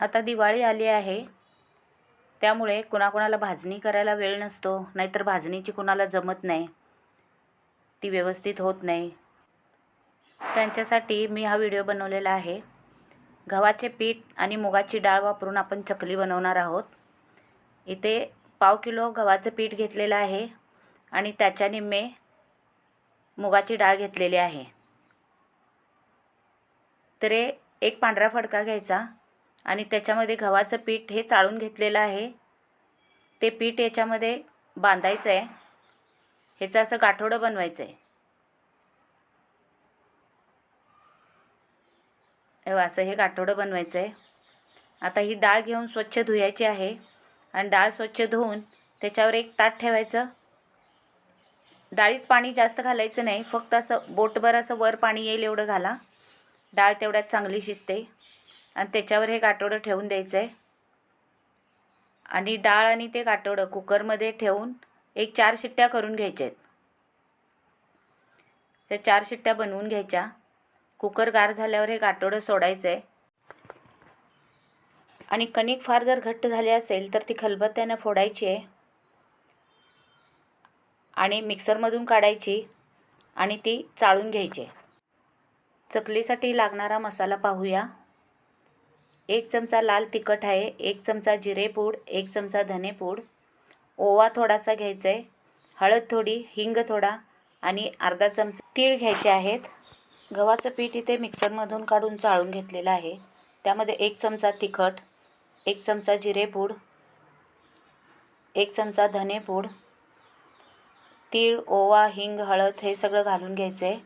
आता दिवाळी आली आहे. त्यामुळे कुणाकुणाला भाजणी करायला वेळ नसतो नाहीतर भाजणीची कुणाला जमत नाही. ती व्यवस्थित होत नाही. त्यांच्यासाठी मी हा व्हिडिओ बनवलेला आहे. गव्हाचे पीठ आणि मुगाची डाळ वापरून आपण चकली बनवणार आहोत. इथे पाव किलो गव्हाचं पीठ घेतलेलं आहे आणि त्याच्या निम्मे मुगाची डाळ घेतलेली आहे. तर एक पांढरा फडका घ्यायचा. आणि त्याच्यामध्ये गव्हाचं पीठ हे चाळून घेतलेलं आहे. ते पीठ याच्यामध्ये बांधायचं आहे ह्याचं असं गाठोडं बनवायचं आहे असं हे गाठोडं बनवायचं आहे आता ही डाळ घेऊन स्वच्छ धुवायची आहे. आणि डाळ स्वच्छ धुवून त्याच्यावर एक ताट ठेवायचं. डाळीत पाणी जास्त घालायचं नाही. फक्त असं बोटभर असं वर पाणी येईल एवढं घाला. डाळ तेवढ्यात चांगली शिजते. आणि त्याच्यावर हे गाठोडं ठेवून द्यायचं आहे आणि डाळ आणि ते गाठोडं कुकरमध्ये ठेवून एक चार शिट्ट्या करून घ्यायच्या आहेत त्या चार शिट्ट्या बनवून घ्यायच्या. कुकर गार झाल्यावर हे गाठोडं सोडायचं आहे आणि कणिक फार जर घट्ट झाले असेल तर ती खलबत्त्यानं फोडायची आहे आणि मिक्सरमधून काढायची आणि ती चाळून घ्यायची. आहे चकलीसाठी लागणारा मसाला पाहूया. एक चमचा लाल तिखट आहे एक चमचा जिरेपूड एक चमचा धनेपूड ओवा थोडासा घ्यायचा आहे हळद थोडी हिंग थोडा आणि अर्धा चमचा तीळ घ्यायचे आहेत. गव्हाचं पीठ इथे मिक्सरमधून काढून चाळून घेतलेलं आहे. त्यामध्ये एक चमचा तिखट एक चमचा जिरेपूड एक चमचा धनेपूड तीळ ओवा हिंग हळद हे सगळं घालून घ्यायचं आहे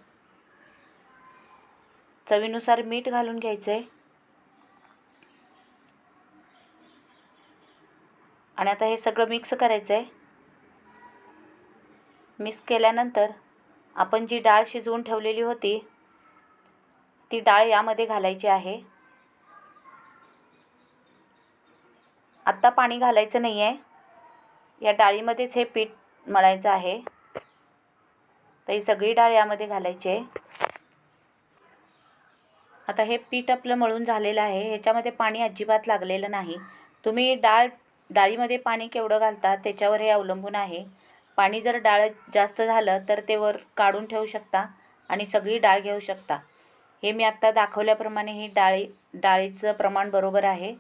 चवीनुसार मीठ घालून घ्यायचं आहे आणि आता हे सगळं मिक्स करायचं आहे मिक्स केल्यानंतर आपण जी डाळ शिजवून ठेवलेली होती ती डाळ यामध्ये घालायची आहे. आत्ता पाणी घालायचं नाही आहे या डाळीमध्येच हे पीठ मळायचं आहे. तर ही सगळी डाळ यामध्ये घालायची आहे. आता हे पीठ आपलं मळून झालेलं आहे. ह्याच्यामध्ये पाणी अजिबात लागलेलं नाही. तुम्ही डाळ डाळीमध्ये पाणी केवढं घालतात त्याच्यावर हे अवलंबून आहे. पाणी जर डाळ जास्त झालं तर ते वर काढून ठेवू शकता आणि सगळी डाळ घेऊ शकता. हे मी आत्ता दाखवल्याप्रमाणे ही डाळी डाळीचं प्रमाण बरोबर आहे.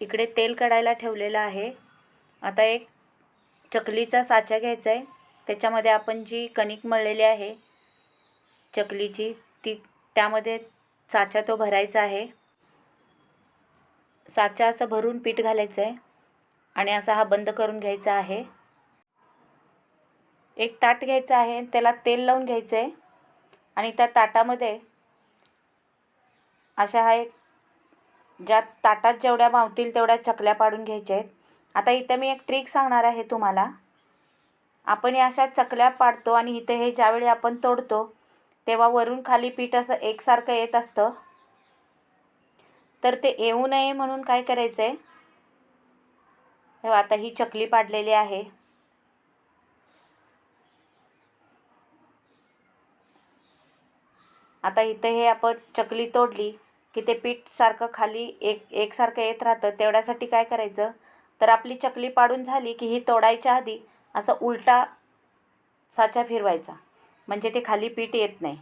इकडे तेल कढायला ठेवलेलं आहे. आता एक चकलीचा साचा घ्यायचा आहे त्याच्यामध्ये आपण जी कणिक मळलेली आहे चकलीची ती त्यामध्ये साचा तो भरायचा आहे. साचा असं भरून पीठ घालायचं आहे आणि असा हा बंद करून घ्यायचा आहे. एक ताट घ्यायचं आहे त्याला तेल लावून घ्यायचं आहे आणि त्या ताटामध्ये अशा हा एक ज्या ताटात जेवढ्या मावतील तेवढ्या चकल्या पाडून घ्यायच्या आहेत. आता इथं मी एक ट्रिक सांगणार आहे तुम्हाला. आपण या अशा चकल्या पाडतो आणि इथे हे ज्यावेळी आपण तोडतो तेव्हा वरून खाली पीठ असं एकसारखं येत असतं. तर ते येऊ नये म्हणून काय करायचं आहे आता ही चकली पाडलेली आहे. आता इथं हे आपण चकली तोडली की ते पीठ सारखं खाली एक एकसारखं येत राहतं. तेवढ्यासाठी काय करायचं? तर आपली चकली पाडून झाली की ही तोडायच्या आधी असं उलटा साचा फिरवायचा. म्हणजे ते खाली पीठ येत नाही.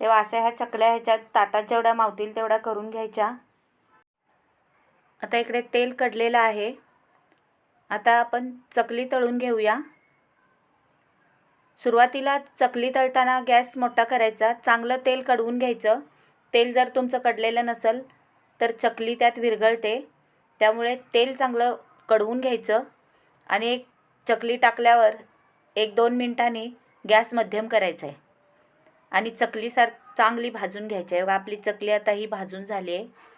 तेव्हा अशा ह्या चकल्या ह्याच्यात ताटात जेवढ्या मावतील तेवढ्या करून घ्यायच्या. आता इकडे तेल कडलेलं आहे. आता आपण चकली तळून घेऊया. सुरुवातीला चकली तळताना गॅस मोठा करायचा. चांगलं तेल कडवून घ्यायचं. तेल जर तुमचं कडलेलं नसेल तर चकली त्यात विरघळते. त्यामुळे तेल चांगलं कडवून घ्यायचं आणि एक चकली टाकल्यावर एक दोन मिनटांनी गॅस मध्यम करायचा आहे. आणि चकलीसार चांगली भाजून घ्यायची आहे. आपली चकली आता ही भाजून झाली आहे.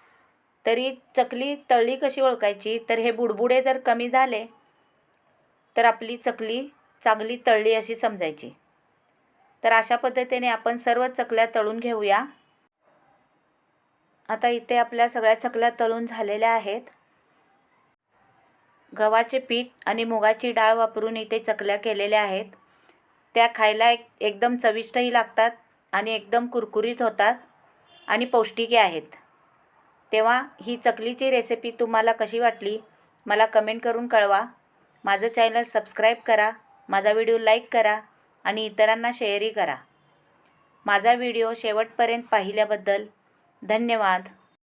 तरी चकली तळली कशी ओळखायची? तर हे बुडबुडे जर कमी झाले तर आपली चकली चांगली तळली अशी समजायची. तर अशा पद्धतीने आपण सर्व चकल्या तळून घेऊया. आता इथे आपल्या सगळ्या चकल्या तळून झालेल्या आहेत. गव्हाचे पीठ आणि मुगाची डाळ वापरून इथे चकल्या केलेल्या आहेत. त्या खायला एक एकदम चविष्टही लागतात आणि एकदम कुरकुरीत होतात आणि पौष्टिकही आहेत. तेव्हा ही चकलीची रेसिपी तुम्हाला कशी वाटली मला कमेंट करून कळवा. माझं चॅनल सबस्क्राईब करा माझा व्हिडिओ लाईक करा आणि इतरांना शेअरही करा. माझा व्हिडिओ शेवटपर्यंत पाहिल्याबद्दल धन्यवाद.